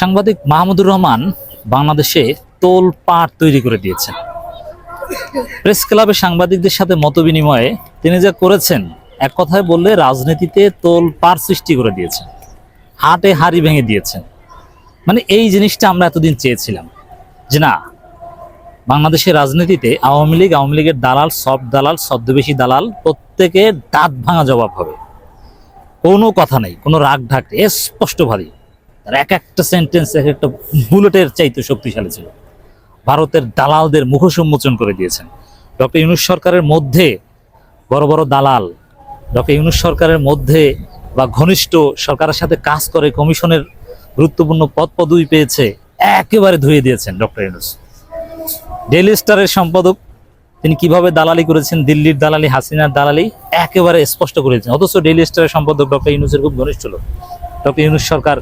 সাংবাদিক মাহমুদুর রহমান বাংলাদেশে তোল পাট তৈরি করে দিয়েছেন। প্রেস ক্লাবে সাংবাদিকদের সাথে মত বিনিময়ে তিনি যা করেছেন, এক কথায় বললে রাজনীতিতে তোল পার সৃষ্টি করে দিয়েছেন। হাটে হাড়ি ভেঙে দিয়েছেন। মানে এই জিনিসটা আমরা এতদিন চেয়েছিলাম যে না, বাংলাদেশের রাজনীতিতে আওয়ামী লীগ, আওয়ামী লীগের দালাল, সব দালাল, ছদ্মবেশী দালাল, প্রত্যেকের দাঁত ভাঙা জবাব হবে। কোনো কথা নেই, কোনো রাগ ঢাক স্পষ্টভাবে তার এক একটা সেন্টেন্স এক একটা বুলেটের চাইতে শক্তিশালী ছিল। ভারতের দালালদের মুখোশ উন্মোচন করে দিয়েছেন। ডক্টর ইউনুস সরকারের মধ্যে বড় বড় দালাল, ডক্টর ইউনুস সরকারের মধ্যে বা ঘনিষ্ঠ সরকারের সাথে কাজ করে, কমিশনের গুরুত্বপূর্ণ পদ পদবি পেয়েছে, একেবারে ধুয়ে দিয়েছেন ডক্টর ইউনুস। ডেলি স্টারের সম্পাদক, তিনি কীভাবে দালালি করেছেন, দিল্লির দালালি, হাসিনার দালালি, একেবারে স্পষ্ট করেছেন। অথচ ডেলি স্টারের সম্পাদক ডক্টর ইউনুসের খুব ঘনিষ্ঠ লোক। ডক্টর ইউনুস সরকার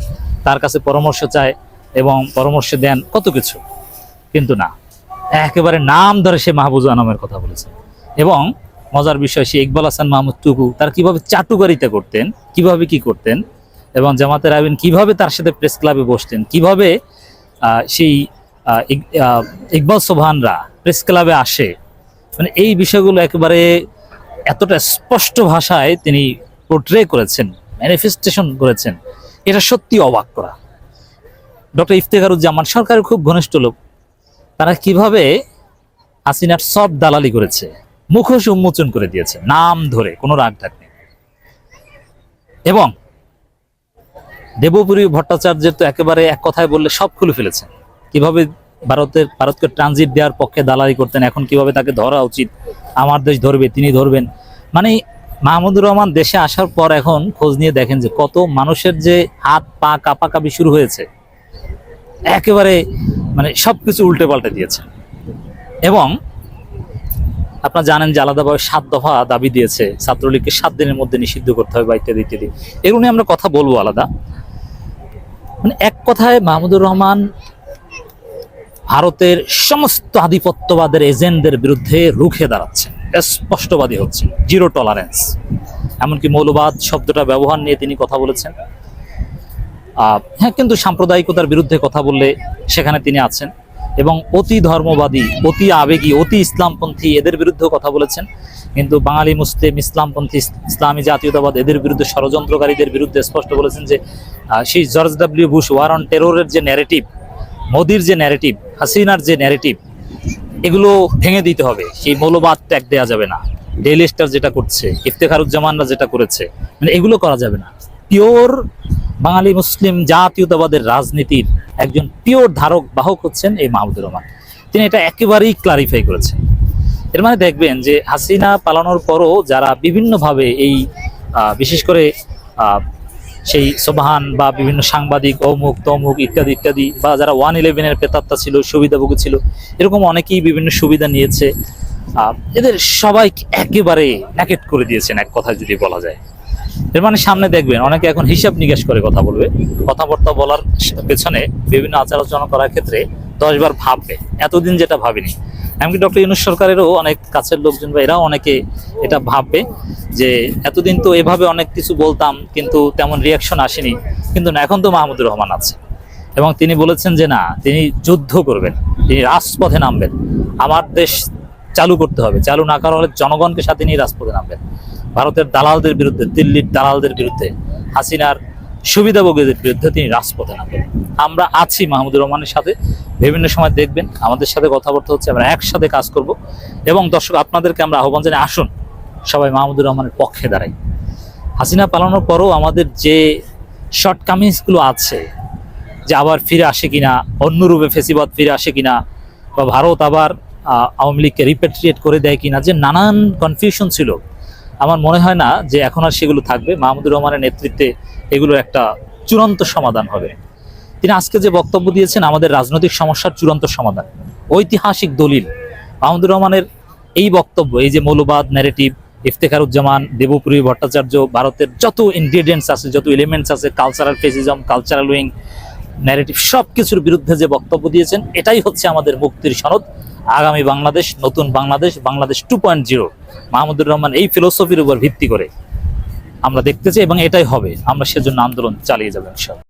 তার কাছে পরামর্শ চায় এবং পরামর্শ দেন কত কিছু, কিন্তু না। একেবারে নাম ধরে সে মাহবুজা আনামের কথা বলেছেন এবং মজার বিষয়, সে ইকবাল হাসান মাহমুদ টুকু, তার কীভাবে চাটুকারিতা করতেন, কীভাবে কি করতেন, এবং জামাতের আবিন কীভাবে তার সাথে প্রেস ক্লাবে বসতেন, কীভাবে সেই ইকবাল সোভানরা প্রেস ক্লাবে আসে মানে এই বিষয়গুলো একেবারে এতটা স্পষ্ট ভাষায় তিনি পোর্ট্রে করেছেন ম্যানিফেস্টেশন করেছেন। এটা সত্যি অবাক করা। ডক্টর ইফতেখারুজ্জামান সরকারের খুব ঘনিষ্ঠ লোক। তারা কীভাবে হাসিনার সব দালালি করেছে, মুখোশ উন্মোচন করে দিয়েছে, নাম ধরে, কোনো রাগ ঢাক নেই। এবং দেবপুরী ভট্টাচার্যের তো একেবারে এক কথায় বললে সব খুলে ফেলেছেন কীভাবে ভারতের, ভারতকে ট্রানজিট দেওয়ার পক্ষে দালালি করতেন, এখন কীভাবে তাকে ধরা উচিত, আমার দেশ ধরবে, তিনি ধরবেন। মানে মাহমুদুর রহমান দেশে আসার পর এখন খোঁজ নিয়ে দেখেন যে কত মানুষের যে হাত পা কাঁপাকাঁপি শুরু হয়েছে, একেবারে মানে সবকিছু উল্টে পাল্টে দিয়েছে। এবং আপনারা জানেন যে আলাদাভাবে সাত দফা দাবি দিয়েছে, ছাত্রলীগকে সাত দিনের মধ্যে নিষিদ্ধ করতে হবে বা ইত্যাদি ইত্যাদি। এগুলো নিয়ে আমরা কথা বলব আলাদা। মানে এক কথায় মাহমুদুর রহমান ভারতের সমস্ত আধিপত্যবাদের এজেন্টদের বিরুদ্ধে রুখে দাঁড়াচ্ছেন। স্পষ্টবাদী হচ্ছে জিরো টলারেন্স এমনকি মৌলবাদ শব্দটা ব্যবহার নিয়ে তিনি কথা বলেছেন। হ্যাঁ কিন্তু সাম্প্রদায়িকতার বিরুদ্ধে কথা বললে সেখানে তিনি আছেন এবং অতি ধর্মবাদী, অতি আবেগী, অতি ইসলামপন্থী এদের বিরুদ্ধেও কথা বলেছেন। কিন্তু বাঙালি, মুসলিম, ইসলামপন্থী ইসলামী জাতীয়তাবাদ এদের বিরুদ্ধে, ষড়যন্ত্রকারীদের বিরুদ্ধে স্পষ্ট বলেছেন যে সেই George W Bush war on টেরোরের যে ন্যারেটিভ মোদির যে ন্যারেটিভ হাসিনার যে ন্যারেটিভ এগুলো ভেঙে দিতে হবে। সেই মৌলবাদ ত্যাগ দেওয়া যাবে না। ডেইলি স্টার যেটা করছে, ইফতেখারুজ্জামানরা যেটা করেছে মানে এগুলো করা যাবে না। পিওর বাঙালি মুসলিম জাতীয়তাবাদের রাজনীতির একজন পিওর ধারক, বাহক হচ্ছেন এই মাহমুদুর রহমান। তিনি এটা একেবারেই ক্লারিফাই করেছেন। এর মানে দেখবেন যে হাসিনা পালানোর পরও যারা বিভিন্নভাবে এই বিশেষ করে সেই সোবাহান বা বিভিন্ন সাংবাদিক, অমুক, তমুক ইত্যাদি ইত্যাদি, বা যারা ওয়ান ইলেভেনের প্রেতাত্মা ছিল, সুবিধাভোগী ছিল, এরকম অনেকেই বিভিন্ন সুবিধা নিয়েছে। এদের সবাই একেবারে প্যাকেট করে দিয়েছেন এক কথায় যদি বলা যায়। এর মানে সামনে দেখবেন, অনেকে এখন হিসাব নিকাশ করে কথা বলবে, কথাবার্তা বলার পেছনে বিভিন্ন আচার আলোচনা করার ক্ষেত্রে দশবার ভাববে, এতদিন যেটা ভাবিনি। এমনকি ডক্টর ইউনুস সরকারেরও অনেক কাছের লোকজন বা এরাও অনেকে এটা ভাববে। যে এতদিন তো এভাবে অনেক কিছু বলতাম, কিন্তু তেমন রিয়াকশন আসেনি। কিন্তু না, এখন তো মাহমুদুর রহমান আছে। এবং তিনি বলেছেন যে, না, তিনি যুদ্ধ করবেন। তিনি রাজপথে নামবেন। আমার দেশ চালু করতে হবে। চালু না করা হলে জনগণকে সাথে নিয়ে রাজপথে নামবেন। ভারতের দালালদের বিরুদ্ধে, দিল্লির দালালদের বিরুদ্ধে, হাসিনার সুবিধাভোগীদের বিরুদ্ধে তিনি রাজপথে নামবেন। আমরা আছি মাহমুদুর রহমানের সাথে। বিভিন্ন সময় দেখবেন, আমাদের সাথে কথাবার্তা হচ্ছে, আমরা একসাথে কাজ করব। এবং দর্শক, আপনাদেরকে আমরা আহ্বান জানাই, আসুন সবাই মাহমুদুর রহমানের পক্ষে দাঁড়াই হাসিনা পালানোর পরও আমাদের যে শর্টকামিংসগুলো আছে, যে আবার ফিরে আসে কিনা, অন্য রূপে ফেসিবাদ ফিরে আসে কিনা, বা ভারত আবার আওয়ামী লীগকে রিপেট্রিয়েট করে দেয় কিনা, যে নানান কনফিউশন ছিল, আমার মনে হয় না যে এখন আর সেগুলো থাকবে। মাহমুদুর রহমানের নেতৃত্বে এগুলোর একটা চূড়ান্ত সমাধান হবে। তিনি আজকে যে বক্তব্য দিয়েছেন, আমাদের রাজনৈতিক সমস্যার চূড়ান্ত সমাধান। ঐতিহাসিক দলিল। মাহমুদুর রহমানের এই বক্তব্য, এই যে মৌলবাদ ন্যারেটিভ ইফতেখারুজ্জামান, দেবপুরী ভট্টাচার্য, ভারতের যত ইনগ্রিডিয়েন্টস আছে, যত এলিমেন্টস আছে cultural fascism cultural wing narrative সব কিছুর বিরুদ্ধে যে বক্তব্য দিয়েছেন, এটাই হচ্ছে আমাদের মুক্তির সনদ। আগামী বাংলাদেশ, নতুন Bangladesh Bangladesh two point zero Mahmudur Rahman এই ফিলোসফির উপর ভিত্তি করে আমরা দেখতে চাই এবং এটাই হবে। আমরা সেজন্য আন্দোলন চালিয়ে যাব, ইনশাআল্লাহ।